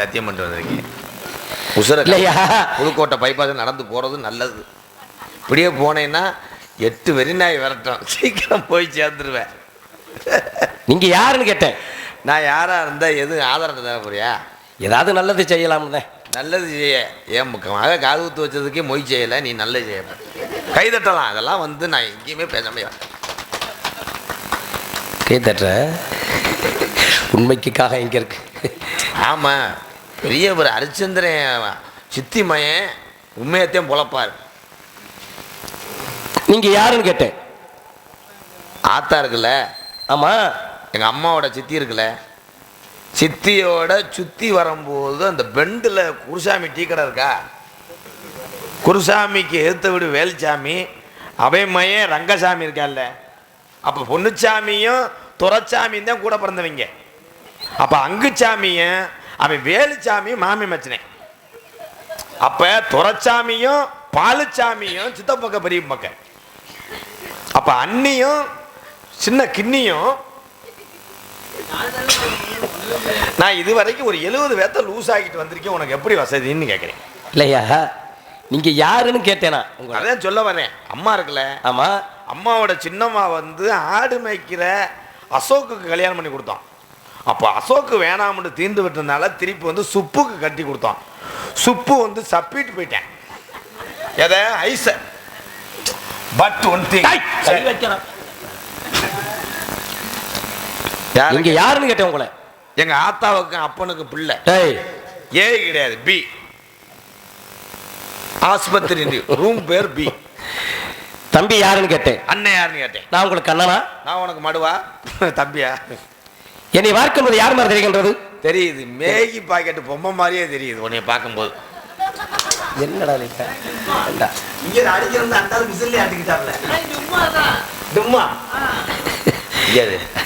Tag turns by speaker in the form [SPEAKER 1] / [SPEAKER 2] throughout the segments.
[SPEAKER 1] சத்தியம் பண்ணிட்டு வந்திருக்கேன். உசுர
[SPEAKER 2] இல்லையா?
[SPEAKER 1] புதுக்கோட்டை பைபாஸ் நடந்து போகிறது நல்லது. இப்படியே போனேன்னா எட்டு வெறிநாய் விரட்டும். சீக்கிரம் போய் சேர்ந்துருவேன்.
[SPEAKER 2] நீங்க யாருன்னு கேட்டேன்.
[SPEAKER 1] நான் யாராக இருந்தால் எதுவும் ஆதாரம் தேவை போறியா?
[SPEAKER 2] ஏதாவது நல்லது செய்யலாம்னு
[SPEAKER 1] நல்லது செய்ய. என் மக காது ஊத்து வச்சதுக்கே மொய் செய்யலை நீ நல்லது செய்ய கைதட்டலாம் அதெல்லாம் வந்து நான் எங்கேயுமே பேச முடியாது.
[SPEAKER 2] கை தட்டுற? உண்மைக்காக இங்க இருக்கு.
[SPEAKER 1] ஆமாம் பெரிய ஒரு ஹரிச்சந்திரன் சித்தி மயன் உண்மையத்தையும் பொழப்பார்
[SPEAKER 2] நீங்க யாருன்னு கேட்டேன்.
[SPEAKER 1] ஆத்தா இருக்குல்ல?
[SPEAKER 2] ஆமா.
[SPEAKER 1] எங்கள் அம்மாவோட சித்தி இருக்குல்ல? சித்தியோட சுற்றி வரும்போது அந்த பெண்டில் குருசாமி டீ கடை இருக்கா? குருசாமிக்கு எதிர்த்த வீடு வேலுச்சாமி அவன் மையன் ரங்கசாமி இருக்கான்ல. அப்போ பொன்னுச்சாமியும் துரைச்சாமியும் தான் கூட பிறந்தவங்க. அப்போ அங்குச்சாமியும் அவன் வேலுச்சாமியும் மாமி மச்சினேன் அப்போ துரைச்சாமியும் பாலுச்சாமியும் சித்தப்பக்க பெரிய பக்கம். அப்போ அண்ணியும் சின்ன கிண்ணியும் நான் இது வரைக்கும் ஒரு எழுபது பேர்த்த லூஸ் ஆகிட்டு வந்திருக்கேன். உனக்கு எப்படி வசதின்னு கேட்குறேன்
[SPEAKER 2] இல்லையா? நீங்க யாருன்னு கேட்டேனா?
[SPEAKER 1] அதான் சொல்ல வரேன் அம்மா இருக்குல்ல.
[SPEAKER 2] ஆமா.
[SPEAKER 1] அம்மாவோட சின்னம்மா வந்து ஆடு மேய்க்கிற அசோக்குக்கு கல்யாணம் பண்ணி கொடுத்தோம். அப்போ அசோக்கு வேணாம்னு தீர்ந்து விட்டதுனால திருப்பி வந்து சுப்புக்கு கட்டி கொடுத்தோம் சுப்பு வந்து சப்பிட்டு போயிட்டேன். எதை? ஐச பட் ஒன் திங்
[SPEAKER 2] கை வைக்கிறேன். யாருன்னு கேட்டேன் உங்களை?
[SPEAKER 1] எங்க ஆத்தாவுக்கு அப்பனுக்கு பிள்ளை.
[SPEAKER 2] டேய்.
[SPEAKER 1] ஏ கிடையாது பி ஆஸ்பத்திரி ரூம் பேர் பி
[SPEAKER 2] தம்பி யாருன்னு கேட்டேன்.
[SPEAKER 1] அண்ணன் யாருன்னு கேட்டேன்.
[SPEAKER 2] நான் உங்களுக்கு கண்ணனா?
[SPEAKER 1] நான் உனக்கு மடுவா? தம்பியா?
[SPEAKER 2] என்னை பார்க்கும்போது யார் மாதிரி தெரிகின்றது?
[SPEAKER 1] தெரியுது. மேகி பாக்கெட் பொம்மை மாதிரியே தெரியுது உன்னைய பார்க்கும்போது.
[SPEAKER 2] என்னடா நீ? வேண்டா.
[SPEAKER 1] இங்க அடிக்கிறது அந்த மிசிலே அடிக்கிட்டாப்ல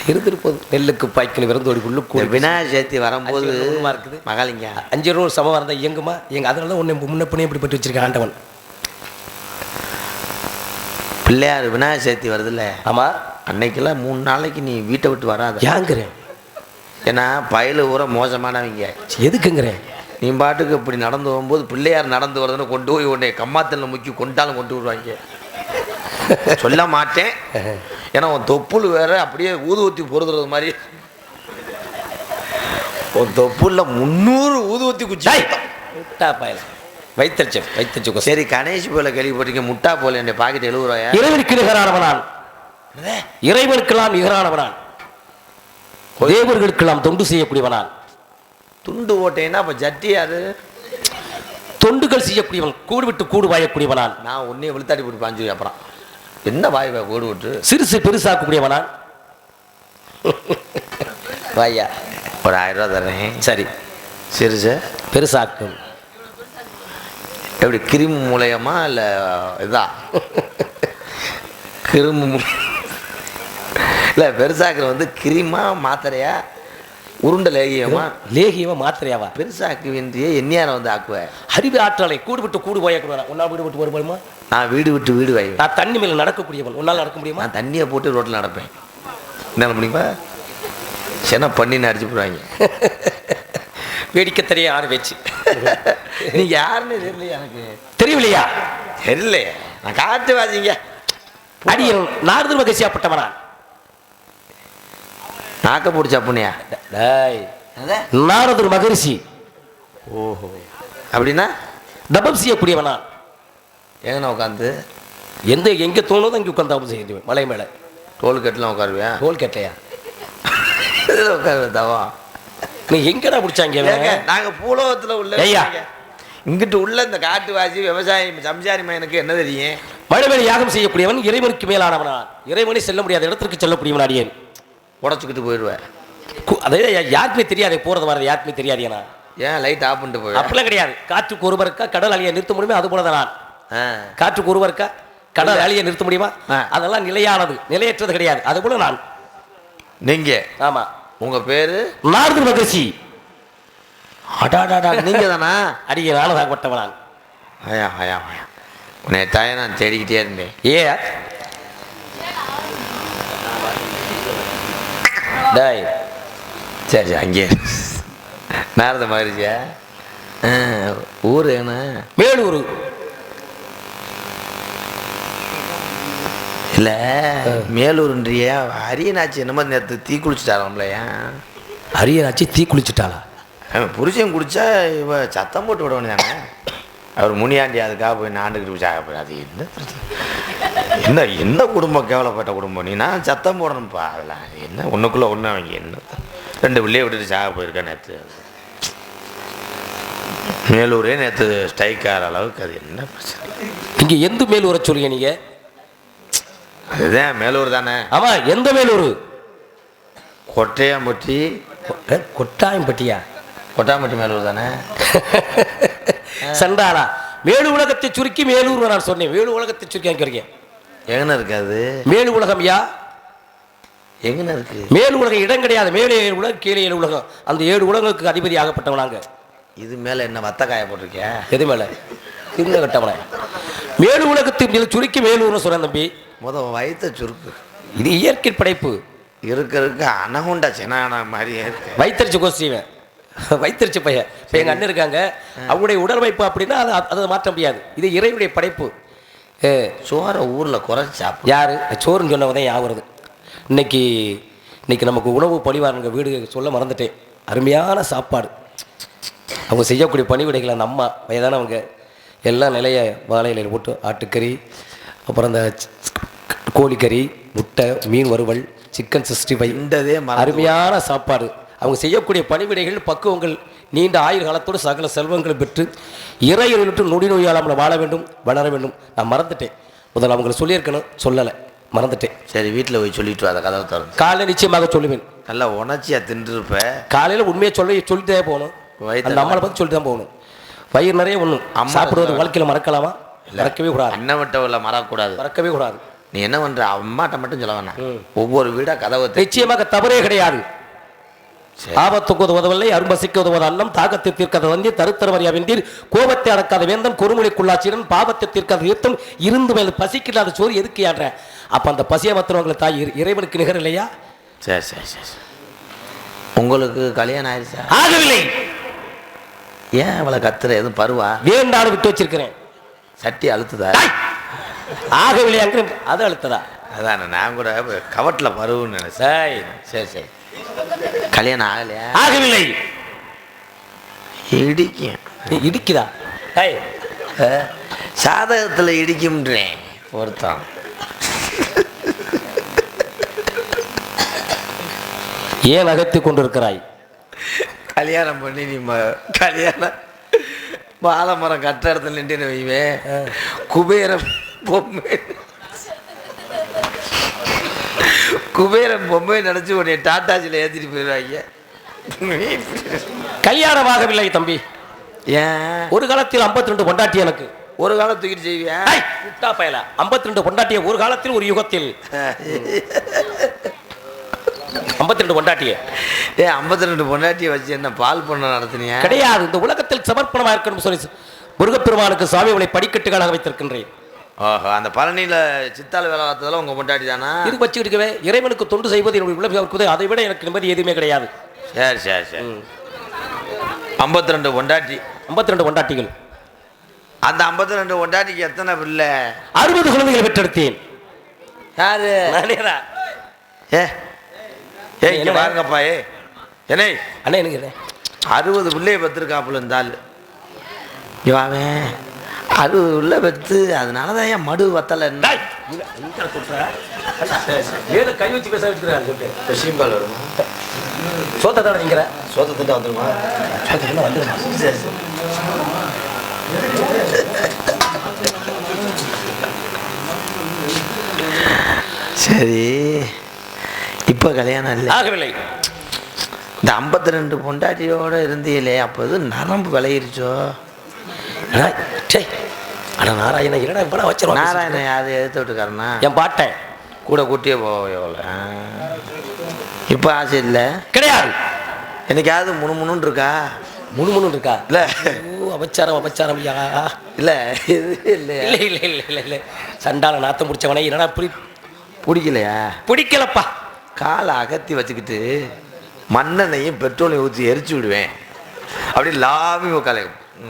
[SPEAKER 2] இருந்துட்டு போகுது. நெல்லுக்கு பாய்க்கணும் விருந்தோடி உள்ளுக்கு
[SPEAKER 1] விநாயகர் சதுர்த்தி வரும்போது
[SPEAKER 2] இருக்குது.
[SPEAKER 1] மகாலிங்க.
[SPEAKER 2] அஞ்சு ரூபா சமம் இருந்தால் இயங்குமா? எங்க அதனால தான் உன்னை முன்ன பின்னே இப்படி பட்டு வச்சிருக்கேன் ஆண்டவன்.
[SPEAKER 1] பிள்ளையார் விநாயகர் சதுர்த்தி வருதுல்ல.
[SPEAKER 2] ஆமா.
[SPEAKER 1] அன்னைக்கெல்லாம் மூணு நாளைக்கு நீ வீட்டை விட்டு வராத.
[SPEAKER 2] ஏங்குறேன்
[SPEAKER 1] ஏன்னா பயலு ஊற மோசமானவங்க.
[SPEAKER 2] எதுக்குங்கிறேன்
[SPEAKER 1] நீ பாட்டுக்கு இப்படி நடந்து போகும்போது பிள்ளையார் நடந்து வருதுன்னு கொண்டு போய் உன்னை கம்மாத்தல்ல முக்கி கொண்டாலும் கொண்டு விடுவாங்க. சொல்ல மாட்டேன். ஏன்னா உன் தொப்புள் வேற அப்படியே ஊதுவத்தி பொருதுறது மாதிரி. உன் தொப்புள்ள முந்நூறு ஊதுவத்தி குச்சி
[SPEAKER 2] முட்டா பயல. வைத்தறிச்சம் வைத்தறிச்சு
[SPEAKER 1] சரி கணேஷ் போல கேள்விப்பட்டீங்க முட்டா போல என் பாக்கெட் எழுபது ரூபாயா?
[SPEAKER 2] இறைவனுக்கு நிகரானவனான். இறைவனுக்கெல்லாம் நிகரானவனான். தேவர்களுக்கெல்லாம் தொண்டு செய்யக்கூடியவனான்.
[SPEAKER 1] துண்டு ஓட்டேன்னா அப்போ ஜட்டி யாரு
[SPEAKER 2] தொண்டுகள் செய்யக்கூடியவன் கூடு விட்டு கூடு வாயக்கூடியவனான்.
[SPEAKER 1] நான் உன்னையே விழுத்தாடி போட்டு பாஞ்சு அப்புறம். என்ன வாய் ஓடு விட்டு
[SPEAKER 2] சிறுசு பெருசாக்கக்கூடியவனான். வாயா
[SPEAKER 1] ஒரு ஆயிரம் ரூபா தரேன்.
[SPEAKER 2] சரி.
[SPEAKER 1] சிறுசு
[SPEAKER 2] பெருசாக்கும்
[SPEAKER 1] எப்படி கிருமி மூலயமா இல்லை இதா? கிருமி இல்லை பெருசாக்குற வந்து கிரிமா மாத்திரையா? உருண்டை லேகியமா?
[SPEAKER 2] லேகியமா மாத்திரையாவா?
[SPEAKER 1] பெருசாக்கு வேண்டிய எண்ணியாரம் வந்து ஆக்குவேன்
[SPEAKER 2] அறிவு ஆற்றலை கூடு விட்டு கூடு வாயக்கூடியவன் உன்னால் வீடு விட்டு வருமா
[SPEAKER 1] நான் வீடு விட்டு வீடு வாய்வேன்.
[SPEAKER 2] நான் தண்ணி மேல நடக்கக்கூடியவன் உன்னால் நடக்க முடியுமா?
[SPEAKER 1] நான் தண்ணியை போட்டு ரோட்டில் நடப்பேன். என்ன முடியுமா? சென்னை பண்ணி அடிச்சு போடுவாங்க.
[SPEAKER 2] வேடிக்கை தெரிய ஆறு வச்சு
[SPEAKER 1] நீ யாருன்னு தெரியலையா எனக்கு.
[SPEAKER 2] தெரியவில்லையா?
[SPEAKER 1] தெரியலையே. நான் காட்டு வாசிங்க.
[SPEAKER 2] அடியன் நாரதர் மகிழ்ச்சியாப்பட்டவனா
[SPEAKER 1] நாக்க பிடிச்ச புண்ணியா?
[SPEAKER 2] டேய். நாரதர் மகரிஷி.
[SPEAKER 1] ஓஹோ. அப்படின்னா
[SPEAKER 2] தபம் செய்யக்கூடியவனா?
[SPEAKER 1] எங்கண்ணா உட்காந்து?
[SPEAKER 2] எந்த எங்க தோணுதோ அங்கே உட்காந்து தபம் செய்ய மலை மேல.
[SPEAKER 1] டோல் கட்டிலாம் உட்காருவேன் இதில் உட்காருவேன் தவா
[SPEAKER 2] நீ எங்கடா பிடிச்சாங்க
[SPEAKER 1] ஏங்க, நாங்க பூலோகத்துல உள்ள
[SPEAKER 2] ஐயா.
[SPEAKER 1] இங்கிட்டு உள்ள இந்த காட்டுவாசி விவசாயி சம்சாரி மயனுக்கு என்ன தெரியும்?
[SPEAKER 2] மழை மேல யாகம் செய்யக்கூடியவன் இறைவனுக்கு மேலானவனா? இறைவனை செல்ல முடியாத இடத்திற்கு செல்லக்கூடியவன் அடியேன்
[SPEAKER 1] உடச்சுக்கிட்டு போயிடுவேன்.
[SPEAKER 2] அதே யாருக்குமே தெரியாது போறது வர்றது யாருக்குமே தெரியாது ஏன்னா.
[SPEAKER 1] ஏன் லைட் ஆஃப் பண்ணிட்டு போயிடுவேன்?
[SPEAKER 2] அப்படிலாம் கிடையாது. காற்றுக்கு ஒருவருக்கா கடல் அழிய நிறுத்த முடியுமா? அது போலதான் நான்.
[SPEAKER 1] ஆ.
[SPEAKER 2] காற்றுக்கு ஒருவருக்கா கடல் அழிய நிறுத்த முடியுமா. அதெல்லாம் நிலையானது நிலையற்றது கிடையாது. அது போல நான்.
[SPEAKER 1] நீங்க.
[SPEAKER 2] ஆமா.
[SPEAKER 1] உங்க பேரு?
[SPEAKER 2] நாரதர் மகிழ்ச்சி
[SPEAKER 1] அடாடாடா நீங்க தானா
[SPEAKER 2] அடிய நானதாகப்பட்டவன் நான்.
[SPEAKER 1] ஐயா ஐயா ஐயா உன்னை தாயை நான் தேடிக்கிட்டே இருந்தேன்.
[SPEAKER 2] ஏ டேய்.
[SPEAKER 1] சரி அங்கே. நாரத ஆ, ஊர் என்ன?
[SPEAKER 2] மேலூர்
[SPEAKER 1] இல்லை மேலூர்ன்றிய அரியனாச்சி என்னமோ நேற்று தீ குளிச்சுட்டாராம்லையா
[SPEAKER 2] அரியராச்சி தீ குளிச்சுட்டாளா?
[SPEAKER 1] புருஷன் குடிச்சா இவ சத்தம் போட்டு விட தானே அவர் முனியாண்டி அதுக்காக போய் நாண்டுக்கிட்டு போய் சாக போய் அது என்ன என்ன என்ன குடும்பம்? கேவலப்பட்ட குடும்பம். நீ நான் சத்தம் போடணும்ப்பா அதெல்லாம் என்ன? ஒன்றுக்குள்ளே ஒன்று அவங்க என்ன? ரெண்டு பிள்ளைய விட்டுட்டு சாக போயிருக்கேன் நேற்று மேலூரே நேற்று ஸ்ட்ரைக் ஆகிற அளவுக்கு அது என்ன பிரச்சனை?
[SPEAKER 2] இங்க எந்த மேலூரை சொல்லுங்க நீங்க?
[SPEAKER 1] அதுதான் மேலூர் தானே.
[SPEAKER 2] ஆமா எந்த மேலூர்?
[SPEAKER 1] கொட்டையாம்பட்டி.
[SPEAKER 2] கொட்டாயம்பட்டியா?
[SPEAKER 1] கொட்டாம்பட்டி மேலூர் தானே.
[SPEAKER 2] சண்டாளா மேலு உலகத்தை சுருக்கி மேலூர் நான் சொன்னேன். மேலு உலகத்தை சுருக்கி இருக்கேன்
[SPEAKER 1] எங்கன இருக்காது?
[SPEAKER 2] மேலு உலகம் யா?
[SPEAKER 1] எங்கன இருக்கு?
[SPEAKER 2] மேலு உலகம் இடம் கிடையாது. மேலே ஏழு உலகம் கீழே ஏழு உலகம். அந்த ஏழு உலகங்களுக்கு அதிபதி ஆகப்பட்டவன் நாங்க.
[SPEAKER 1] இது மேலே என்ன வத்த காய போட்டிருக்கியா?
[SPEAKER 2] எது மேல? திருந்த கட்டவன. மேலு உலகத்தின் மேல் சுருக்கி மேலூர்னு சொன்னேன் தம்பி.
[SPEAKER 1] முத வயிற்ற சுருக்கு.
[SPEAKER 2] இது இயற்கை படைப்பு.
[SPEAKER 1] இருக்க இருக்க அனகுண்டா சின்னானா மாதிரியே இருக்கு.
[SPEAKER 2] வைத்தறிச்சு கோஷ்டிவன் வைத்தறிச்சு பையன். இப்போ எங்கள் அண்ணன் இருக்காங்க. அவங்களுடைய உடலமைப்பு அப்படின்னா அதை அதை மாற்ற முடியாது. இது இறைவனுடைய படைப்பு. ஏ,
[SPEAKER 1] சோற ஊரில் குறைச்சி
[SPEAKER 2] யாரு? சோறுன்னு சொன்னவங்க தான் வருது. இன்னைக்கு இன்னைக்கு நமக்கு உணவு பணிவாருங்க வீடு சொல்ல மறந்துட்டேன். அருமையான சாப்பாடு. அவங்க செய்யக்கூடிய பணிவிடைகளை அந்த அம்மா வயதானவங்க எல்லாம் நிலைய வாழை இலையில் போட்டு ஆட்டுக்கறி அப்புறம் அந்த கோழிக்கறி முட்டை மீன் வறுவல் சிக்கன் சிக்ஸ்டி ஃபைவ்.
[SPEAKER 1] இந்ததே மறந்து
[SPEAKER 2] அருமையான சாப்பாடு. அவங்க செய்யக்கூடிய பணிவிடைகள் பக்குவங்கள் நீண்ட ஆயுள் காலத்தோடு சகல செல்வங்களை பெற்று இறையொழிட்டு நொடி நோயாளாமல் வாழ வேண்டும் வளர வேண்டும். நான் மறந்துட்டேன். முதல்ல அவங்களை சொல்லியிருக்கணும் சொல்லலை. மறந்துட்டேன்.
[SPEAKER 1] சரி வீட்டில் போய் சொல்லிட்டு அதை கதவை திறந்து.
[SPEAKER 2] காலையில் நிச்சயமாக சொல்லுவேன்.
[SPEAKER 1] நல்லா உணர்ச்சியா தின்றுருப்ப.
[SPEAKER 2] காலையில் உண்மையை சொல்லி சொல்லிட்டே போகணும். அந்த அம்மாவை பற்றி சொல்லிட்டு தான் போகணும். வயிறு நிறைய ஒன்றும்
[SPEAKER 1] அம்மா
[SPEAKER 2] சாப்பிடுவது வாழ்க்கையில் மறக்கலாமா? மறக்கவே கூடாது.
[SPEAKER 1] அண்ணன் விட்டவில்ல மறக்கக்கூடாது.
[SPEAKER 2] மறக்கவே கூடாது.
[SPEAKER 1] நீ என்ன பண்ற? அம்மாட்ட மட்டும் சொல்ல வேணாம். ஒவ்வொரு வீடா கதவை
[SPEAKER 2] நிச்சயமாக தவறே கிடையாது. ஆபத்துக்கு உதவதில்லை அரும்பசிக்கு உதவுவது அன்னம் தாகத்தை தீர்க்காத வந்தி தருத்தரவரியா வெந்தீர் கோபத்தை அடக்காத வேந்தன் கொடுமொழிக்குள்ளாச்சிடன் பாவத்தை தீர்க்காத யுத்தம் இருந்து மேல் பசிக்கில்லாத சோறு எதுக்கு ஆடுற அப்ப அந்த பசியை மத்துறவங்களை தாய் இறை- இறைவனுக்கு நிகர் இல்லையா?
[SPEAKER 1] சரி சரி சரி சரி. உங்களுக்கு கல்யாணம் ஆயிடுச்சா
[SPEAKER 2] ஆகவில்லை.
[SPEAKER 1] ஏன் அவளை கத்துற? எதுவும் பருவா?
[SPEAKER 2] வேண்டாடு விட்டு வச்சிருக்கிறேன்.
[SPEAKER 1] சட்டி அழுத்துதா?
[SPEAKER 2] ஆகவில்லை அங்கே அது அழுத்ததா?
[SPEAKER 1] அதானே நான் கூட கவட்டில் பருவுன்னு நினைச்சேன். சரி சரி. கல்யாணம் ஆகலையா?
[SPEAKER 2] ஆகவில்லை.
[SPEAKER 1] இடிக்கும்.
[SPEAKER 2] இடிக்குதா? ஏய்
[SPEAKER 1] சாதகத்தில் இடிக்கும்ன்றேன் ஒருத்தன்.
[SPEAKER 2] ஏன் நகைத்து கொண்டிருக்கிறாய்?
[SPEAKER 1] கல்யாணம் பண்ணி நீ கல்யாணம் வாழை மரம் கட்ட இடத்துல நின்று வைவே குபேரன் பொம்மை. குபேரன் பொம்மை நினச்சி உன்னை டாட்டாச்சியில் ஏற்றிட்டு போயிடுவாங்க.
[SPEAKER 2] கல்யாணம் ஆகவில்லை தம்பி.
[SPEAKER 1] ஏன்?
[SPEAKER 2] ஒரு காலத்தில் 52 ரெண்டு பொண்டாட்டி எனக்கு.
[SPEAKER 1] ஒரு காலம் தூக்கிட்டு செய்வியா?
[SPEAKER 2] ஏய், விட்டா பயல. 52 ரெண்டு பொண்டாட்டிய ஒரு காலத்தில் ஒரு யுகத்தில். 52 ரெண்டு பொண்டாட்டிய.
[SPEAKER 1] ஏ ஐம்பத்தி ரெண்டு பொண்டாட்டியை வச்சு என்ன பால் பண்ண நடத்துனியா?
[SPEAKER 2] கிடையாது இந்த உலகத்தில் சமர்ப்பணமாக இருக்கணும் சொல்லி முருகப்பெருமானுக்கு சுவாமிகளை படிக்கட்டுகளாக வைத்திருக்கின்றேன்.
[SPEAKER 1] ஓஹோ அந்த பழனியில் சித்தாள் வேலை பார்த்ததெல்லாம் உங்கள் பொண்டாட்டி தானா?
[SPEAKER 2] இது வச்சுக்கிட்டுக்கவே இறைவனுக்கு தொண்டு செய்வது என்னுடைய இருக்குது அதை விட எனக்கு நிம்மதி எதுவுமே கிடையாது.
[SPEAKER 1] சரி சரி சரி. ஐம்பத்தி ரெண்டு பொண்டாட்டி.
[SPEAKER 2] 52 ரெண்டு பொண்டாட்டிகள்.
[SPEAKER 1] அந்த ஐம்பத்தி ரெண்டு பொண்டாட்டிக்கு எத்தனை பிள்ளை?
[SPEAKER 2] அறுபது குழந்தைகளை பெற்றெடுத்தேன்.
[SPEAKER 1] யாரு. ஏ ஏ இங்க? பாருங்கப்பா ஏ. என்னை?
[SPEAKER 2] அண்ணா எனக்கு?
[SPEAKER 1] அறுபது பிள்ளைய பெற்றிருக்காப்புல இந்த ஆள். அறுபது பிள்ளை பெற்று அதனால தான் ஏன் மடு வத்தலை.
[SPEAKER 2] மேல கை வச்சு பேச வச்சுக்கிறாரு சொல்லிட்டு
[SPEAKER 1] சீம்பால் வருமா?
[SPEAKER 2] சோத்தை தானே நீங்கிற
[SPEAKER 1] சோத்த திட்டம் வந்துருமா? சரி சரி. சரி. இப்போ கல்யாணம் இல்லை.
[SPEAKER 2] ஆகவில்லை.
[SPEAKER 1] இந்த ஐம்பத்தி ரெண்டு பொண்டாட்டியோட இருந்தீங்களே அப்போ இது நரம்பு விளையிருச்சோ?
[SPEAKER 2] அடா, அட நாராயண என்னடா இப்படா வச்சிருவான்
[SPEAKER 1] நாராயணன் யாரு எதிர்த்து விட்டுக்காரனா
[SPEAKER 2] என் பாட்டேன்
[SPEAKER 1] கூட கூட்டியே எவ்வளோ இப்போ ஆசை இல்லை.
[SPEAKER 2] கிடையாது.
[SPEAKER 1] என்னைக்காவது முணு முணுன்னு இருக்கா?
[SPEAKER 2] முணு முணு இருக்கா?
[SPEAKER 1] இல்லை.
[SPEAKER 2] அபச்சாரம் அபச்சாரம் ஐயா.
[SPEAKER 1] இல்லை இது இல்லையா
[SPEAKER 2] இல்லை இல்லை இல்லை இல்லை இல்லை. சண்டால நாத்தம் முடிச்சவனே என்னடா இப்படி
[SPEAKER 1] பிடிக்கலையா?
[SPEAKER 2] பிடிக்கலப்பா.
[SPEAKER 1] காலை அகத்தி வச்சுக்கிட்டு மண்ணெண்ணையும் பெட்ரோலையும் ஊற்றி எரிச்சு விடுவேன். அப்படியே லாவி உட்கால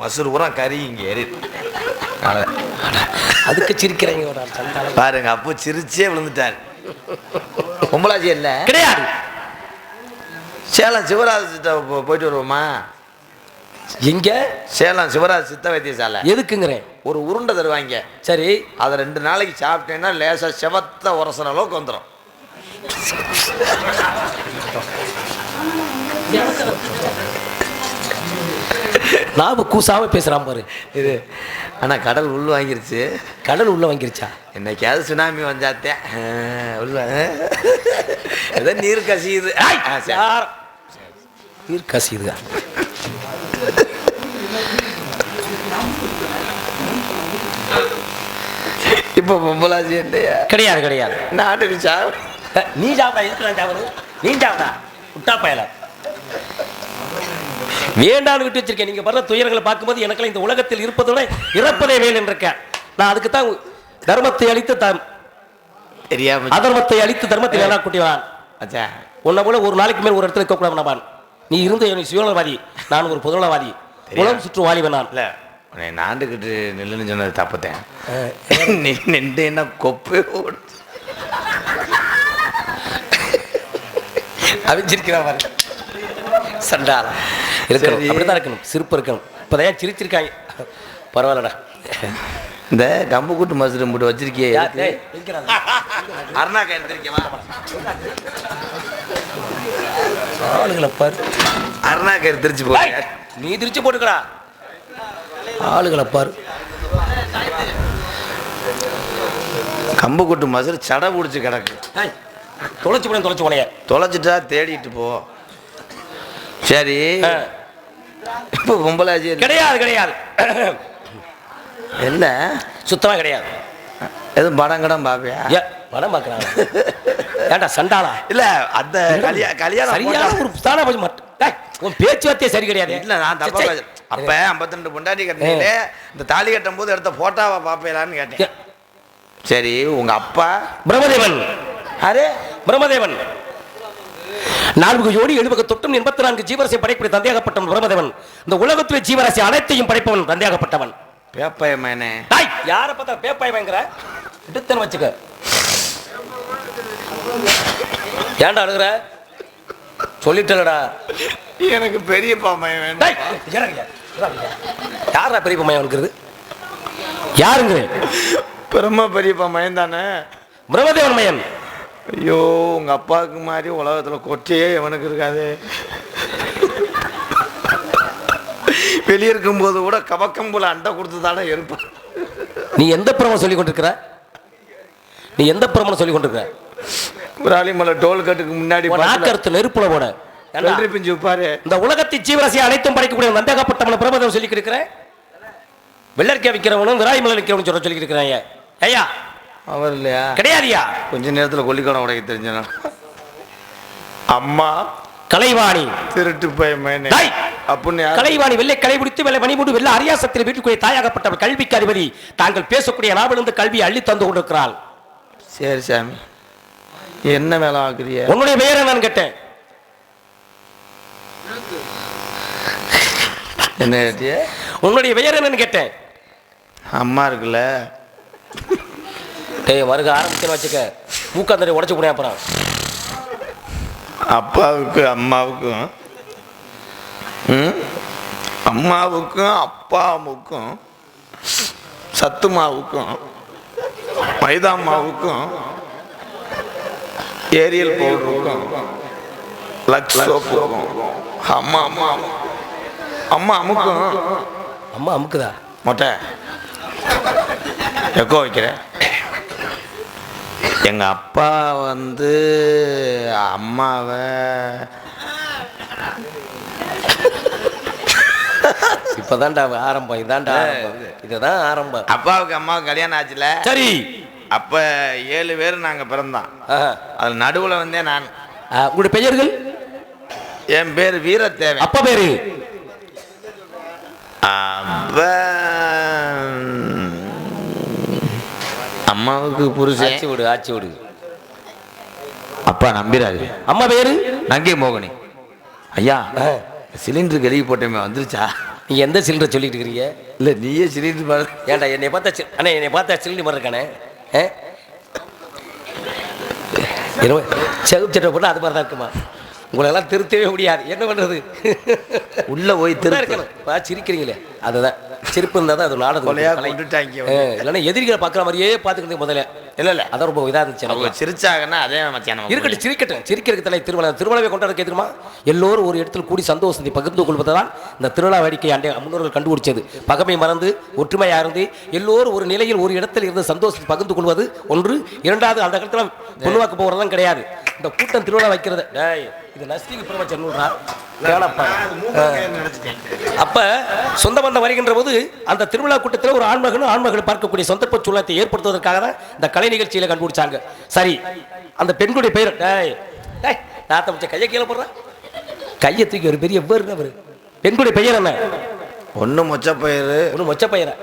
[SPEAKER 1] மசூர் பூரா கறி இங்கே ஏறி.
[SPEAKER 2] அதுக்கு சிரிக்கிறீங்க ஒரு சண்டாளம்.
[SPEAKER 1] பாருங்க அப்போ சிரிச்சே விழுந்துட்டார். பொம்பளாச்சி இல்ல.
[SPEAKER 2] கிடையாது.
[SPEAKER 1] சேலம் சிவராஜ் சித்த போயிட்டு வருவோமா?
[SPEAKER 2] எங்க?
[SPEAKER 1] சேலம் சிவராஜ் சித்த வைத்தியசாலை.
[SPEAKER 2] எதுக்குங்கிறேன்
[SPEAKER 1] ஒரு உருண்டை தருவாங்க.
[SPEAKER 2] சரி.
[SPEAKER 1] அதை ரெண்டு நாளைக்கு சாப்பிட்டேன்னா லேசாக செவத்த உரசுற அளவுக்கு வந்துடும்
[SPEAKER 2] நாம கூசாம பேசுறான் பாரு.
[SPEAKER 1] இது ஆனால் கடல் உள் வாங்கிருச்சு.
[SPEAKER 2] கடல் உள்ள வாங்கிருச்சா?
[SPEAKER 1] என்னைக்காவது சுனாமி வந்தாத்தே. உள்ள ஏதோ நீர் கசியுது.
[SPEAKER 2] நீர் கசியுதா?
[SPEAKER 1] இப்போ பொம்பளாச்சி இல்லையா
[SPEAKER 2] கிடையாது கிடையாது.
[SPEAKER 1] நாட்டுக்கு சா
[SPEAKER 2] அஹ், நீ சாப்பிடா எதுக்கு நான் சாப்பிடுறது? நீ சாப்பிடா. விட்டா பயல. வேண்டான்னு விட்டு வச்சிருக்கேன். நீங்க வர்ற துயரங்களை பார்க்கும்போது எனக்கெல்லாம் இந்த உலகத்தில் இருப்பதை விட இறப்பதே வேல் இருக்கேன் நான் அதுக்கு தான் தர்மத்தை அழித்து த-
[SPEAKER 1] தெரியாம
[SPEAKER 2] அதர்மத்தை அழித்து தர்மத்தை வேணா குட்டிவான்
[SPEAKER 1] அச்சா.
[SPEAKER 2] உன்னை போல ஒரு நாளைக்கு மேல் ஒரு இடத்துல இருக்கக்கூடாது நபான் நீ இருந்த நீ சுயநலவாதி நான் ஒரு பொதுநலவாதி. உலகம் சுற்று வாலிபன் நான்.
[SPEAKER 1] இல்லை நாண்டுக்கிட்டு நில்லுன்னு சொன்னது தப்புத்தேன். நின்று என்ன கொப்பே ஓடு.
[SPEAKER 2] அவிஞ்சிருக்கிறான் சண்டாளம். இருக்கணும்
[SPEAKER 1] சரி.
[SPEAKER 2] அப்படிதான் இருக்கணும். சிரிப்பு இருக்கணும். இப்போதான் சிரிச்சிருக்காங்க? பரவாயில்லடா.
[SPEAKER 1] இந்த கம்பு கூட்டு மசூரி போட்டு வச்சிருக்கியே? அருணா கருத்திருக்கேன்
[SPEAKER 2] ஆளுகளை பாரு.
[SPEAKER 1] அருணா கரு திருச்சி போறேன்
[SPEAKER 2] நீ திருச்சி போட்டுக்கடா. ஆளுகளை பாரு.
[SPEAKER 1] கம்பு கூட்டு மசூரி சடை பிடிச்சி கிடக்கு.
[SPEAKER 2] தொலைச்சு போனேன் தொலைச்சு போனேன்
[SPEAKER 1] தொலைச்சிட்டா தேடிட்டு போ. சரி. இப்போ பொம்பளாச்சி
[SPEAKER 2] கிடையாது கிடையாது.
[SPEAKER 1] என்ன?
[SPEAKER 2] சுத்தமா கிடையாது.
[SPEAKER 1] எதுவும் படம் கடம் பாப்பியா
[SPEAKER 2] ஏ படம் பார்க்கறாங்க. ஏன்டா சண்டாளா?
[SPEAKER 1] இல்ல அந்த கல்யா கல்யாணம்
[SPEAKER 2] சரியான ஒரு தானே கொஞ்சம் மட்டும் உன் பேச்சுவார்த்தையே சரி கிடையாது.
[SPEAKER 1] இல்ல நான் தப்பா அப்ப 52 பொண்டாட்டி கட்டினீங்களே இந்த தாலி கட்டும் போது எடுத்த போட்டோவை பாப்பீங்களான்னு கேட்டேன். சரி உங்க அப்பா?
[SPEAKER 2] பிரம்மதேவன்.
[SPEAKER 1] அரே
[SPEAKER 2] பிரம்மதேவன். நான்கு ஜோடி எழுபக தொட்டும் எண்பத்தி நான்கு ஜீவராசி படைப்படி தந்தையாகப்பட்டவன் பிரம்மதேவன். இந்த உலகத்தில் ஜீவராசி அனைத்தையும் படைப்பவன் தந்தையாகப்பட்டவன்.
[SPEAKER 1] பேப்பைய மேனே
[SPEAKER 2] டாய் யார பார்த்தா பேப்பாய் வாங்குற எடுத்துன்னு வச்சுக்க. ஏன்டா அழுகுற? சொல்லிட்டலடா.
[SPEAKER 1] எனக்கு பெரியப்பா மயன் வேணும்.
[SPEAKER 2] டாய் இறங்குங்க, இறங்குங்க. யாரா பெரிய இருக்கிறது யாருங்க?
[SPEAKER 1] பிரம்ம பெரியப்பா மயன் தானே.
[SPEAKER 2] பிரம்மதேவன் மயன்.
[SPEAKER 1] ஐயோ உங்க அப்பாவுக்கு மாதிரி உலகத்துல கொச்சையே எவனுக்கு இருக்காது. வெளியே இருக்கும்போது கூட கபக்கம் போல அண்டை கொடுத்து தானே இருப்பான்
[SPEAKER 2] நீ எந்த பிரமணம் சொல்லி கொண்டிருக்கிற? நீ எந்த பிரமணம் சொல்லி கொண்டிருக்கிற?
[SPEAKER 1] விராலிமலை டோல் கட்டுக்கு முன்னாடி
[SPEAKER 2] உன் நாக்கறுத்து நெருப்புல போட?
[SPEAKER 1] வெள்ளரி பிஞ்சு உப்பாரு.
[SPEAKER 2] இந்த உலகத்தின் ஜீவராசி அனைத்தும் படைக்கக்கூடிய வந்தகப்பட்டவன பிரபதம் சொல்லி இருக்கிறேன் வெள்ளரிக்காய் விற்கிறவனும் விராய் மலை விற்கிறவனும் சொல்ல சொல்லி இருக்கிறாங்க ஐயா
[SPEAKER 1] அவர் இல்லையா?
[SPEAKER 2] கிடையாதுயா.
[SPEAKER 1] கொஞ்ச நேரத்துல கொல்லிக்கடம் உடைக்க தெரிஞ்சனா. அம்மா
[SPEAKER 2] கலைவாணி.
[SPEAKER 1] திருட்டு பையன் மேனே.
[SPEAKER 2] டேய்!
[SPEAKER 1] அப்படின்னு
[SPEAKER 2] கலைவாணி வெள்ளை கலை பிடித்து வெள்ளை மணிமூடு வெள்ளை அரியாசத்தில் வீட்டுக்குரிய தாயாகப்பட்டவர் கல்விக்கு அதிபதி. தாங்கள் பேசக்கூடிய நாவிலிருந்து கல்வியை அள்ளி தந்து கொண்டிருக்கிறாள்.
[SPEAKER 1] சரி சாமி. என்ன வேலை ஆக்குறிய
[SPEAKER 2] உன்னுடைய பெயர் என்னன்னு கேட்டேன்.
[SPEAKER 1] என்ன
[SPEAKER 2] உன்னுடைய பெயர் என்னன்னு கேட்டேன்.
[SPEAKER 1] அம்மா இருக்குல்ல.
[SPEAKER 2] டேய் மருக ஆரம்பிச்சுன்னு வச்சுக்க. மூக்காந்தரை உடச்சு போனேன் அப்புறம்.
[SPEAKER 1] அப்பாவுக்கு அம்மாவுக்கும்? அம்மாவுக்கும் அப்பாவுக்கும் சத்து மாவுக்கும் மைதா மாவுக்கும் ஏரியல் பவுடருக்கும் லக்ஸ் சோப்புக்கும் அம்மா அம்மா அம்மா அமுக்கும்.
[SPEAKER 2] அம்மா அமுக்குதா?
[SPEAKER 1] மொட்டை. எக்கோ வைக்கிறேன். எங்க அப்பா வந்து அம்மாவை
[SPEAKER 2] இப்பதான்டா ஆரம்பம் இதான்டா இதுதான் ஆரம்பம்.
[SPEAKER 1] அப்பாவுக்கு அம்மாவுக்கு கல்யாணம் ஆச்சுல?
[SPEAKER 2] சரி.
[SPEAKER 1] அப்ப ஏழு பேர் நாங்க பிறந்தோம். அதுல நடுவுல வந்தே நான்.
[SPEAKER 2] உங்களுடைய பெயர்கள்?
[SPEAKER 1] என் பேர் வீரத்தேவன்.
[SPEAKER 2] அப்பா பேரு?
[SPEAKER 1] அப்ப அம்மாவுக்கு புருஷன்.
[SPEAKER 2] ஆட்சி விடு ஆட்சி விடு.
[SPEAKER 1] அப்பா நம்பிராரு
[SPEAKER 2] அம்மா பேரு?
[SPEAKER 1] நங்கை மோகினி. ஐயா
[SPEAKER 2] ஆ.
[SPEAKER 1] சிலிண்டர் கழுவி போட்டோமே வந்துருச்சா?
[SPEAKER 2] நீ எந்த சிலிண்டர் சொல்லிட்டு இருக்கிறீங்க?
[SPEAKER 1] இல்லை நீயே சிலிண்டர் பாரு.
[SPEAKER 2] ஏன்டா என்னை பார்த்தா அண்ணே என்னை பார்த்தா சிலிண்டர் மாதிரி இருக்கானே? ஆ? செகுப்பு சட்டை போட்டால் அது மாதிரி தான் இருக்குமா? உங்களெல்லாம் திருத்தவே முடியாது. என்ன பண்ணுறது
[SPEAKER 1] உள்ள போய்
[SPEAKER 2] திரும்ப
[SPEAKER 1] திரு
[SPEAKER 2] இருக்கணும். பா சிரிக்கிறீங்களே. அதுதான். சிரிப்பு இருந்தால் தான் அது ஆ, இல்லைன்னா எதிரிகளை பார்க்குற மாதிரியே பார்த்துக்கிட்டு முதல்ல. இல்லை இல்லை அதான் ரொம்ப இதாக இருந்துச்சு
[SPEAKER 1] அவங்க. சிரிச்சாங்கன்னா அதே நமக்கு
[SPEAKER 2] இருக்கட்டும் சிரிக்கட்டும். சிரிக்கிறதுக்கு தலை திருவிழா திருவிழாவை கொண்டாட தெரியுமா எல்லோரும் ஒரு இடத்தில் கூடி சந்தோஷத்தை பகிர்ந்து கொள்வதுதான் இந்த திருவிழா வேடிக்கை அண்டை முன்னோர்கள் கண்டுபிடிச்சது. பகமை மறந்து ஒற்றுமையா இருந்து எல்லோரும் ஒரு நிலையில் ஒரு இடத்தில் இருந்து சந்தோஷத்தை பகிர்ந்து கொள்வது ஒன்று. இரண்டாவது அந்த காலத்துல பொண்ணுவாக்க போகிறதெல்லாம் கிடையாது. இந்த கூட்டம் திருவிழா வைக்கிறது டேய். இது நஸ்திக்கு கேளப்பா. அப்ப சொந்த பந்தம் வருகின்ற போது அந்த திருவிழா கூட்டத்தில் ஒரு ஆண்மகனும் ஆண்மகள் பார்க்கக்கூடிய சந்தர்ப்ப சூழத்தை ஏற்படுத்துவதற்காக தான் இந்த கலை நிகழ்ச்சியில கண்டுபிடிச்சாங்க. சரி அந்த பெண்களுடைய பெயர் நாத்த முடிச்ச கையை கீழே போடுறேன் கையை தூக்கி ஒரு பெரிய பேர் அவரு. பெண்களுடைய பெயர் என்ன?
[SPEAKER 1] ஒன்று மொச்ச பயிர்.
[SPEAKER 2] ஒரு மொச்ச பெயரா?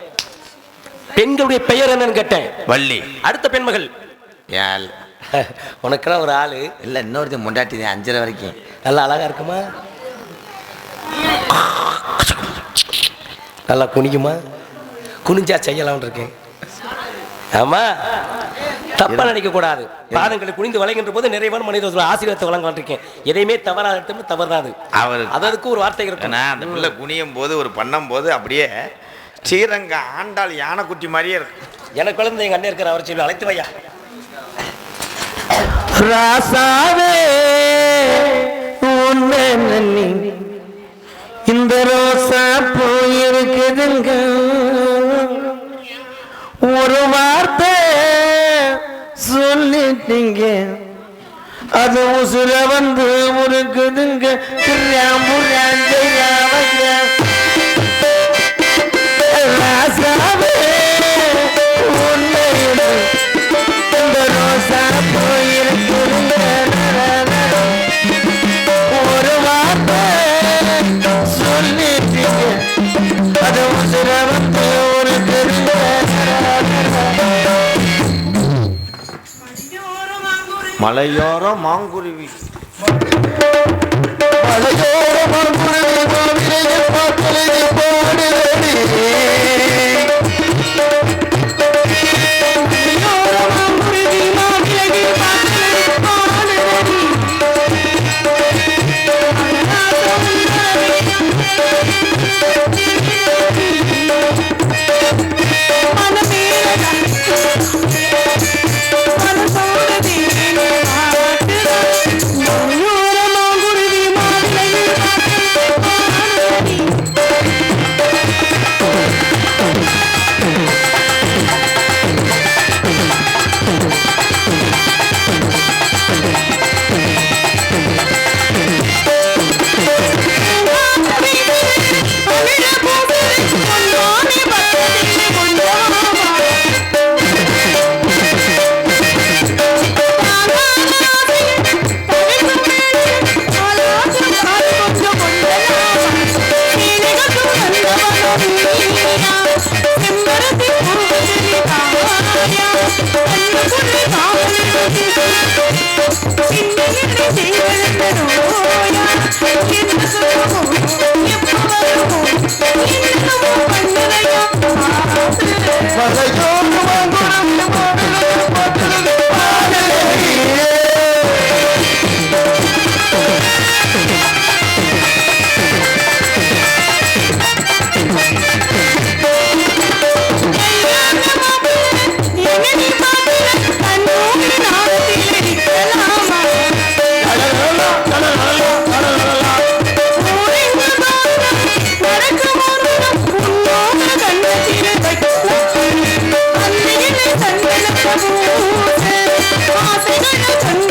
[SPEAKER 2] பெண்களுடைய பெயர் என்னன்னு கேட்டேன்.
[SPEAKER 1] வள்ளி.
[SPEAKER 2] அடுத்த பெண்மகள்.
[SPEAKER 1] ஏல்
[SPEAKER 2] உனக்கெல்லாம் ஒரு ஆளு.
[SPEAKER 1] இல்லை இன்னொருத்தன் முண்டாட்டி அஞ்சரை வரைக்கும்.
[SPEAKER 2] நல்லா அழகா இருக்குமா? நல்லா குனிக்குமா குனிஞ்சா செய்யலாம்னு இருக்கேன். ஆமா. தப்பா நினைக்க கூடாது. பாதங்களை குனிந்து வளைகின்ற போது நிறைவான மனித ஆசீர்வாதத்தை வழங்கலாம் இருக்கேன். எதையுமே தவறா எடுத்து தவறாது
[SPEAKER 1] அவர்
[SPEAKER 2] அதற்கு ஒரு வார்த்தை இருக்கு
[SPEAKER 1] அந்த பிள்ளை குனியும் போது ஒரு பண்ணும் போது அப்படியே ஸ்ரீரங்க ஆண்டாள் யானைக்குட்டி மாதிரியே இருக்கு
[SPEAKER 2] எனக்கு குழந்தை எங்க அண்ணன் இருக்கிற அவர் சொல்லி அழைத்து வையா.
[SPEAKER 3] ராசாவே உன்னை நன்னி. இந்த ரோசா போயிருக்குதுங்க. ஒரு வார்த்தை சொல்லிட்டீங்க. அது உசுர வந்து முறுக்குதுங்க
[SPEAKER 1] மலையோரம் மாங்குருவி.
[SPEAKER 3] மலையோரமாக குருவி மலையோரமாக குருவி மாவிலையில் பாட்டலை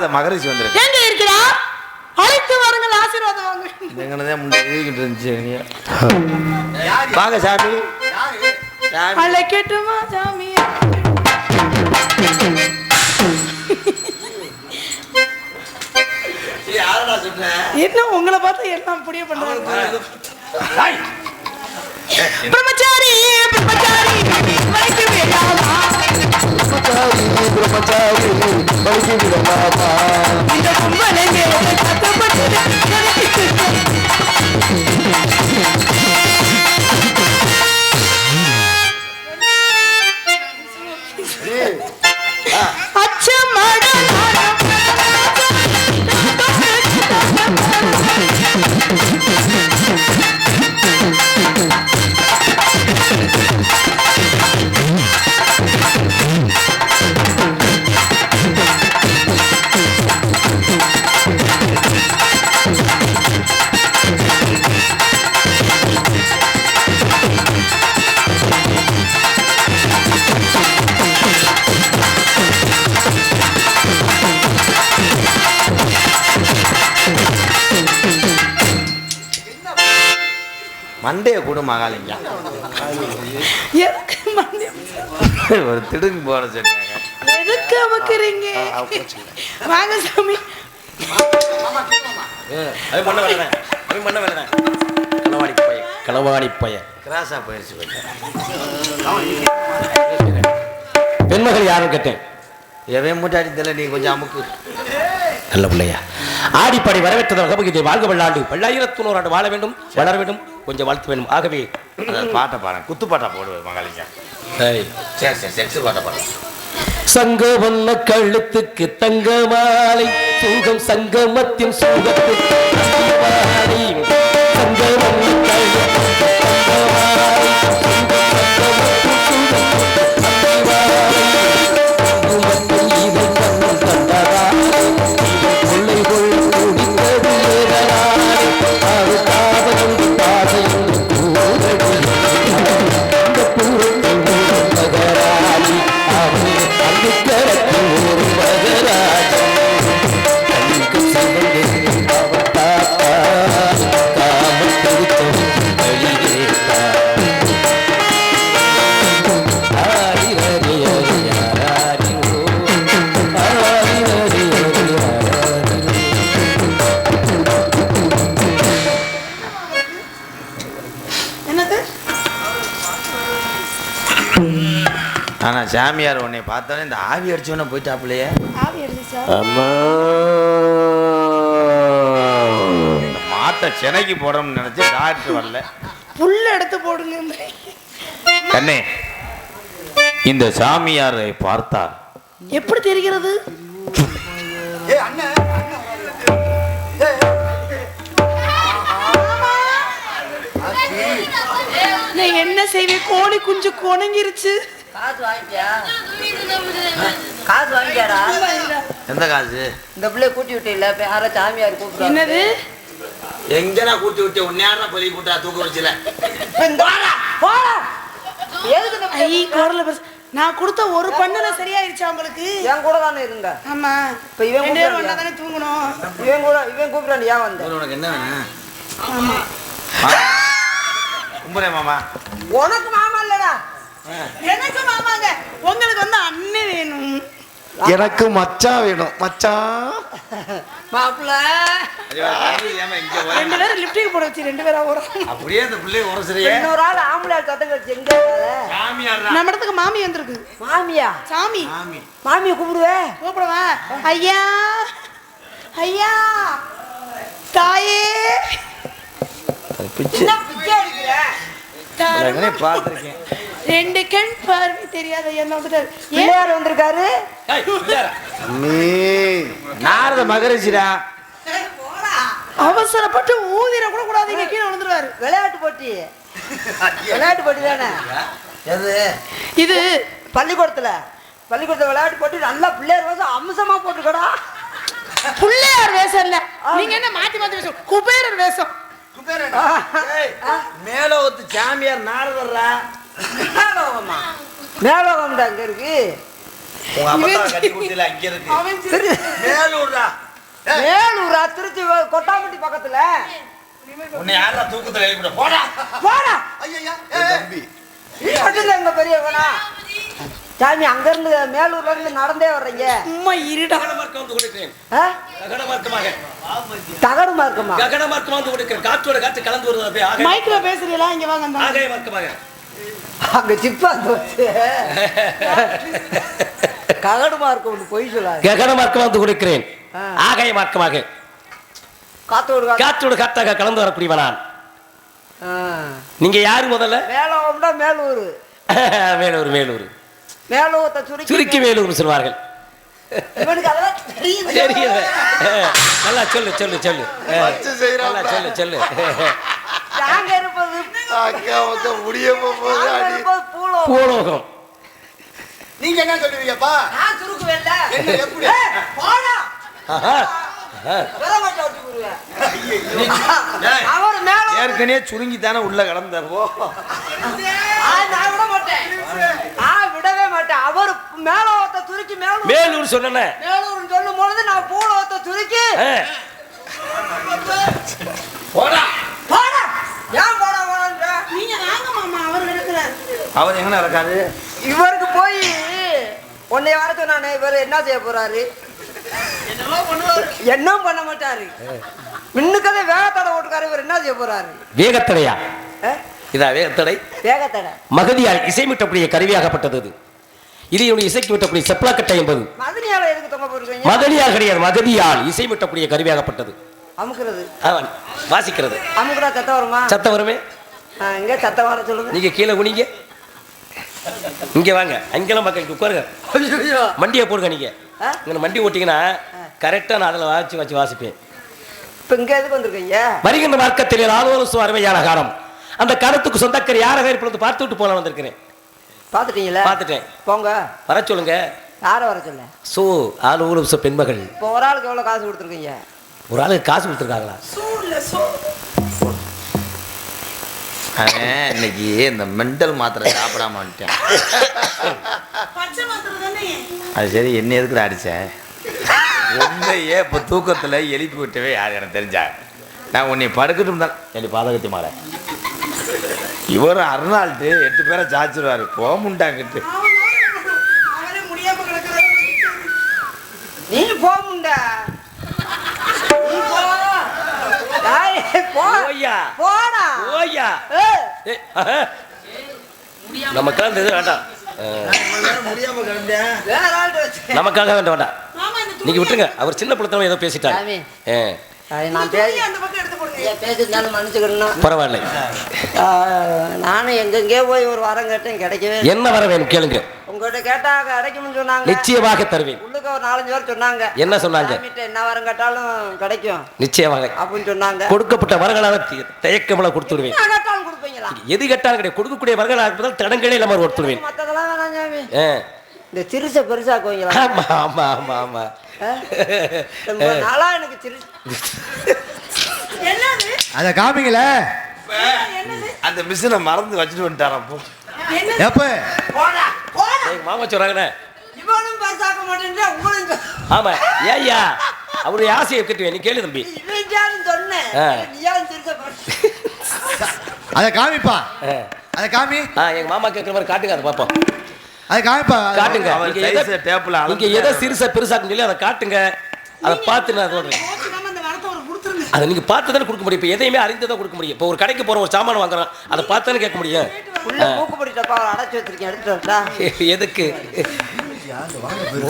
[SPEAKER 1] நாரத மகரிஷி வந்திருக்கு
[SPEAKER 3] எங்க இருக்கிறா? அழைத்து வாருங்கள் ஆசீர்வாதம் வாங்க.
[SPEAKER 1] எங்கனதே முன்னே எழுதிக்கிட்டு இருந்துச்சு நீ. வாங்க சாமி.
[SPEAKER 3] அழைக்கட்டுமா சாமி? என்ன உங்களை பார்த்து எல்லாம் புரிய பண்றாங்க?
[SPEAKER 1] ஐய்.
[SPEAKER 3] பிரம்மச்சாரி பிரம்மச்சாரி வரைக்கு வேண்டாமா இந்த கும்பலை மேலே கட்டப்பட்டு அச்சமட
[SPEAKER 1] மண்டைய கூட மகாலிங்க? ஒரு திடுக்கு போற சொன்னாங்க
[SPEAKER 3] எதுக்கு அமக்குறீங்க? வாங்க சாமி.
[SPEAKER 2] களவாணி பையன். களவாணி பையன்.
[SPEAKER 1] கிராஸா போயிடுச்சு
[SPEAKER 2] பெண்மகள் யாரும் கேட்டேன்.
[SPEAKER 1] எவன் மூட்டாடி தெரியல நீ கொஞ்சம் அமுக்கு.
[SPEAKER 2] நல்ல பிள்ளையா. ஆடிப்பாடி வரவேற்றது வகபகிதை வாழ்க வெள்ளாண்டு பல்லாயிரத்து நூறாண்டு வாழ வேண்டும் வளர வேண்டும் கொஞ்சம் வாழ்த்து வேண்டும். ஆகவே
[SPEAKER 1] பாட்டை பாருங்க குத்து பாட்டா போடுவேன் மகாலிங்க சரி சரி செக்ஸ் பாட்டை பாடுங்க
[SPEAKER 2] சங்க வண்ண கழுத்துக்கு தங்க மாலை சுங்கம் சங்கமத்தின். சங்க
[SPEAKER 1] ஆனா சாமியார் உன்னை பார்த்தோன்னே இந்த ஆவி அடிச்சவன போயிட்டாப்புலையே.
[SPEAKER 3] ஆவி
[SPEAKER 1] இந்த மாட்டை சென்னைக்கு போடணும்னு நினைச்சு டாக்டர் வரல.
[SPEAKER 3] புல்ல எடுத்து போடுங்க.
[SPEAKER 1] கண்ணே இந்த சாமியாரை பார்த்தார்
[SPEAKER 3] எப்படி தெரிகிறது? என்ன செய்வீங்க கோழி குஞ்சு கொணங்கிருச்சு.
[SPEAKER 4] காசு வாங்கிட்டியா? காசு வாங்கிட்டியாடா?
[SPEAKER 1] எந்த காசு
[SPEAKER 4] இந்த பிள்ளைய கூட்டி விட்டு இல்ல இப்ப யாரோ சாமியார் கூப்பிடுறாங்க
[SPEAKER 3] என்னது?
[SPEAKER 1] எங்கடா கூட்டி விட்டு? உன்னையாரா பலி கூட்டா தூக்க வச்சுல?
[SPEAKER 4] போடா எதுக்கு இந்த
[SPEAKER 3] ஐ குரல பெருசு. நான் கொடுத்த ஒரு பண்ணல சரியாயிருச்சா உங்களுக்கு?
[SPEAKER 4] என் கூட தானே இருங்க
[SPEAKER 3] ஆமா.
[SPEAKER 4] இப்ப இவன்
[SPEAKER 3] ரெண்டு பேரும் ஒண்ணா தானே தூங்கணும்.
[SPEAKER 4] இவன் கூட இவன் கூப்பிடான் ஏன் வந்த?
[SPEAKER 1] உனக்கு என்ன வேணும் கும்புறேன் மாமா.
[SPEAKER 4] உனக்கு மாமா இல்லடா.
[SPEAKER 3] எனக்கு மாமாங்க உங்களுக்கு வந்து அண்ணன் வேணும்.
[SPEAKER 5] எனக்கு மச்சான் வேணும். மச்சான்
[SPEAKER 4] மாப்பிள்ள.
[SPEAKER 3] ரெண்டு பேரும் லிப்டிக் போட வச்சு ரெண்டு பேரா வரும்
[SPEAKER 1] அப்படியே அந்த பிள்ளைய உரசுறியே.
[SPEAKER 4] இன்னொரு ஆள் ஆம்பளை கழிச்சு எங்க
[SPEAKER 3] நம்ம இடத்துக்கு மாமி வந்திருக்கு.
[SPEAKER 4] மாமியா?
[SPEAKER 3] சாமி.
[SPEAKER 4] மாமியை கூப்பிடுவே.
[SPEAKER 3] கூப்பிடுவா. ஐயா. ஐயா. தாயே.
[SPEAKER 4] பிச்சை.
[SPEAKER 1] பார்த்துருக்கேன்.
[SPEAKER 3] ரெண்டு கண் பார்வை தெரியாத என்ன வந்துட்டாரு?
[SPEAKER 4] பிள்ளையார் வந்திருக்காரு?
[SPEAKER 1] நாரத மகரிஷிடா?
[SPEAKER 3] அவசரப்பட்டு ஊதிர கூட கூடாது இங்க கீழே விழுந்துருவாரு.
[SPEAKER 4] விளையாட்டு போட்டி. விளையாட்டு போட்டி தானே?
[SPEAKER 1] எது?
[SPEAKER 3] இது
[SPEAKER 4] பள்ளிக்கூடத்துல. பள்ளிக்கூடத்துல விளையாட்டு போட்டி நல்லா பிள்ளையார் வந்து அம்சமா போட்டுக்கடா
[SPEAKER 3] பிள்ளையார் வேஷம் இல்ல. நீங்க என்ன மாத்தி மாத்தி வேஷம் குபேரர் வேஷம்.
[SPEAKER 1] மேலோகத்து சாமியார் நாரதர்ரா
[SPEAKER 4] மேலோகமா?
[SPEAKER 1] கட்டி கொடுத்தல அங்க இருக்கு.
[SPEAKER 4] மேலூரா? திருச்சி கொட்டாம்பட்டி பக்கத்துல?
[SPEAKER 1] உன்னை யாரா தூக்கத்துல எழுப்பிட? போடா.
[SPEAKER 4] போடா.
[SPEAKER 1] ஏய், தம்பி.
[SPEAKER 4] பக்கத்துல எங்க பெரியவனா? சாமி அங்க இருந்து மேலூர்ல இருந்து நடந்தே வர்றீங்க.
[SPEAKER 3] சும்மா இருடா.
[SPEAKER 4] ஆ?
[SPEAKER 2] ககனமார்க்கமாக
[SPEAKER 4] தகடு மார்க்கமா?
[SPEAKER 2] வந்து கொடுக்கிறேன். காற்றோட காற்று கலந்து ஆகாய
[SPEAKER 3] மைக்ல பேசுறீங்களா? இங்க வாங்க அந்த
[SPEAKER 2] ஆகாய மார்க்கமாக.
[SPEAKER 4] அங்க சிப்பா வச்சு ககடு மார்க்கம் ஒன்று பொய் சொல்லாது.
[SPEAKER 2] ககனமார்க்கம் வந்து கொடுக்கிறேன். ஆகாய மார்க்கமாக.
[SPEAKER 4] காத்தோடு காத்து
[SPEAKER 2] காற்றோட காற்றாக கலந்து வரக்கூடியவன் நான். நீங்க யாரு முதல்ல?
[SPEAKER 4] மேலோகம்னா மேலூர்.
[SPEAKER 2] வேலூர் வேலூர்
[SPEAKER 4] மேலோகத்தை சுருக்கி
[SPEAKER 2] வேலூர் சொல்வார்கள்.
[SPEAKER 4] இவனுக்கு அதெல்லாம் தெரியுது.
[SPEAKER 2] தெரியுது. நல்லா சொல்லு சொல்லு சொல்லு. நல்லா சொல்லு சொல்லு.
[SPEAKER 1] அக்கா வந்து முடிய போகுது
[SPEAKER 4] நாங்க
[SPEAKER 1] அடி
[SPEAKER 4] இருப்பது பூலோகம்.
[SPEAKER 6] நீங்க என்ன சொல்லுவீங்கப்பா?
[SPEAKER 4] நான் சுருக்குவேன்ல.
[SPEAKER 6] என்ன எப்படி?
[SPEAKER 4] போடா மேல
[SPEAKER 1] ஏற்கனவே சுருங்கி தானே உள்ள கிடந்தாரோ
[SPEAKER 4] ஆ, நான் விட மாட்டேன். நான் விடவே மாட்டேன். அவர் மேலோகத்தை சுருக்கி மேலூர்
[SPEAKER 2] வேலூர் சொன்னேனே.
[SPEAKER 4] மேலூர்னு சொல்லும் பொழுது நான் பூலோகத்தை சுருக்கி
[SPEAKER 2] ஆ.
[SPEAKER 1] போடா.
[SPEAKER 4] போடா ஏன் போடா?
[SPEAKER 3] அவர் இருக்கிறார்
[SPEAKER 1] அவர் எங்க இருக்காரு
[SPEAKER 4] இவருக்கு போய் உன்னை வர சொன்னானே இவர் என்ன செய்ய போறாரு? என்னவும் பண்ண மாட்டாரு. மின்னுக்கதே வேகத்தடை ஓட்டுக்காரு இவர் என்ன செய்ய போறாரு?
[SPEAKER 2] வேகத்தடையா? இதா வேகத்தடை?
[SPEAKER 4] வேகத்தடை.
[SPEAKER 2] மகதியால் இசைமிட்டக்கூடிய கருவியாகப்பட்டது இது என்னுடைய இசைக்கு விட்டக்கூடிய செப்பலாக்கட்டை என்பது. மகதியால் கிடையாது மகதியால் இசைமிட்டக்கூடிய கருவியாகப்பட்டது.
[SPEAKER 4] அமுக்குறது.
[SPEAKER 2] அவன் வாசிக்கிறது.
[SPEAKER 4] அமுக்குறா சத்தம் வருமா?
[SPEAKER 2] சத்தம் வருமே?
[SPEAKER 4] எங்க சத்தம் வர சொல்லுங்க.
[SPEAKER 2] நீங்க கீழே குனிங்க. இங்க வாங்க. அங்கெல்லாம் மக்களுக்கு உட்காருங்க. மண்டியை போடுங்க நீங்க.
[SPEAKER 4] ஆ?
[SPEAKER 2] இங்க மண்டி ஓட்டிங்கன்னா கரெக்டா நான் அதில் வாசி வச்சு வாசிப்பேன்.
[SPEAKER 4] இப்ப இங்க எதுக்கு வந்திருக்கீங்க?
[SPEAKER 2] வருகின்ற மார்க்கத்தில் ஆலோசனை அருமையான காலம் அந்த கருத்துக்கு சொந்தக்கர் யாராக இப்பொழுது பார்த்து விட்டு போல வந்திருக்கிறேன்.
[SPEAKER 4] பாத்துட்டீங்களா
[SPEAKER 2] பார்த்துட்டேன்.
[SPEAKER 4] போங்க.
[SPEAKER 2] வர சொல்லுங்க.
[SPEAKER 4] யாரை வர சொல்ல
[SPEAKER 2] சோ ஆள் ஊழல் பெண்மகள்.
[SPEAKER 4] இப்போ ஒரு ஆளுக்கு எவ்வளவு காசு கொடுத்துருக்கீங்க?
[SPEAKER 2] ஒரு ஆளுக்கு காசு கொடுத்துருக்காங்களா?
[SPEAKER 1] அவன் இன்னைக்கு இந்த மெண்டல் மாத்திரை சாப்பிடாம வந்துட்டேன். அது சரி என்ன எதுக்குடா அடிச்ச? உன்னையே இப்போ தூக்கத்தில் எழுப்பி விட்டவே யார் எனக்கு தெரிஞ்சா? நான் உன்னை படுக்கட்டும் தான். என் பாதகத்தி மாலை? இவர் அருணாள்ட்டு எட்டு பேரை சாச்சிருவாரு. போக முண்டாங்கிட்டு
[SPEAKER 3] அவரே முடியாம கிடக்குறாரு.
[SPEAKER 4] நீ போமுண்டா டேய், போ.
[SPEAKER 2] ஓய்யா.
[SPEAKER 4] போடா.
[SPEAKER 2] ஆஹா. நமக்கெல்லாம் இது வேண்டாம். நமக்காக வேண்டாம் வேண்டாம். நீங்க விட்டுருங்க. அவர் சின்ன பிள்ளைத்தனம் ஏதோ
[SPEAKER 4] அது நான்
[SPEAKER 2] பரவாயில்ல.
[SPEAKER 4] நானும் எங்கெங்கே போய் ஒரு வாரம் கேட்டேன் கிடைக்கவே.
[SPEAKER 2] என்ன வர வேணும் கேளுங்க.
[SPEAKER 4] உங்ககிட்ட கேட்டா கிடைக்கும்னு சொன்னாங்க.
[SPEAKER 2] நிச்சயமாக தருவேன்.
[SPEAKER 4] உள்ளுக்கு ஒரு நாலஞ்சு பேர் சொன்னாங்க.
[SPEAKER 2] என்ன சொன்னாங்க?
[SPEAKER 4] என்ன வாரம் கேட்டாலும் கிடைக்கும்.
[SPEAKER 2] நிச்சயமாக.
[SPEAKER 4] அப்படின்னு சொன்னாங்க.
[SPEAKER 2] கொடுக்கப்பட்ட வரங்களாக தி- தயக்கமல கொடுத்து விடுவேன்
[SPEAKER 4] என்ன கேட்டாலும் கொடுப்பீங்களா?
[SPEAKER 2] எது கேட்டாலும் கிடையாது. கொடுக்கக்கூடிய வரங்களாக இருப்பதால் தடங்களே இல்லாமல் கொடுத்து விடுவேன்
[SPEAKER 4] மத்ததெல்லாம் வேணாம். இந்த சிறுசை பெருசாக்குவீங்களா
[SPEAKER 2] ஆமா ஆமா ஆமா ஆமா.
[SPEAKER 4] நாளா எனக்கு சிறு
[SPEAKER 3] என்னது?
[SPEAKER 6] அத காமிங்களே
[SPEAKER 1] அந்த மிஷினை மறந்து வச்சுட்டு வந்துட்டாராம் போ.
[SPEAKER 6] எப்ப?
[SPEAKER 4] போடா போடா.
[SPEAKER 2] எங்க மாமா சொல்றாங்கண்ணே.
[SPEAKER 4] இவனும் பெருசாக்க மாட்டேன்றா உங்களும்
[SPEAKER 2] ஆமா ஏய்யா அவருடைய ஆசையை கட்டுவேன். நீ கேளு தம்பி.
[SPEAKER 4] இவன் சொன்னேன்
[SPEAKER 6] அத காமிப்பா. அத காமி.
[SPEAKER 2] எங்க மாமா கேட்குற மாதிரி காட்டுங்க அதை பார்ப்போம்.
[SPEAKER 6] அத காமிப்பா.
[SPEAKER 2] காட்டுங்க. நீங்க எதை-
[SPEAKER 1] அளந்து
[SPEAKER 2] நீங்க எதை சிறுசா பெருசாக்குன்னு சொல்லி அதை காட்டுங்க. அதை பார்த்து நான் சொல்றேன்.
[SPEAKER 3] ஒரு
[SPEAKER 2] அதை நீங்க பார்த்து தானே கொடுக்க முடியும். இப்போ எதையுமே அறிந்து தான் கொடுக்க முடியும். இப்போ ஒரு கடைக்கு போற ஒரு சாமான் வாங்குறோம் அதை பார்த்து தானே கேட்க முடியும். எதுக்கு?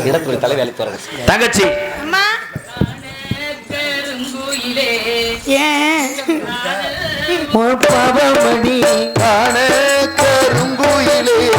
[SPEAKER 2] இடத்துல தலைவி அழைத்து வரது தங்கச்சி.
[SPEAKER 3] அம்மா. ஏன்?
[SPEAKER 5] பவமணி காண கருங்குயிலே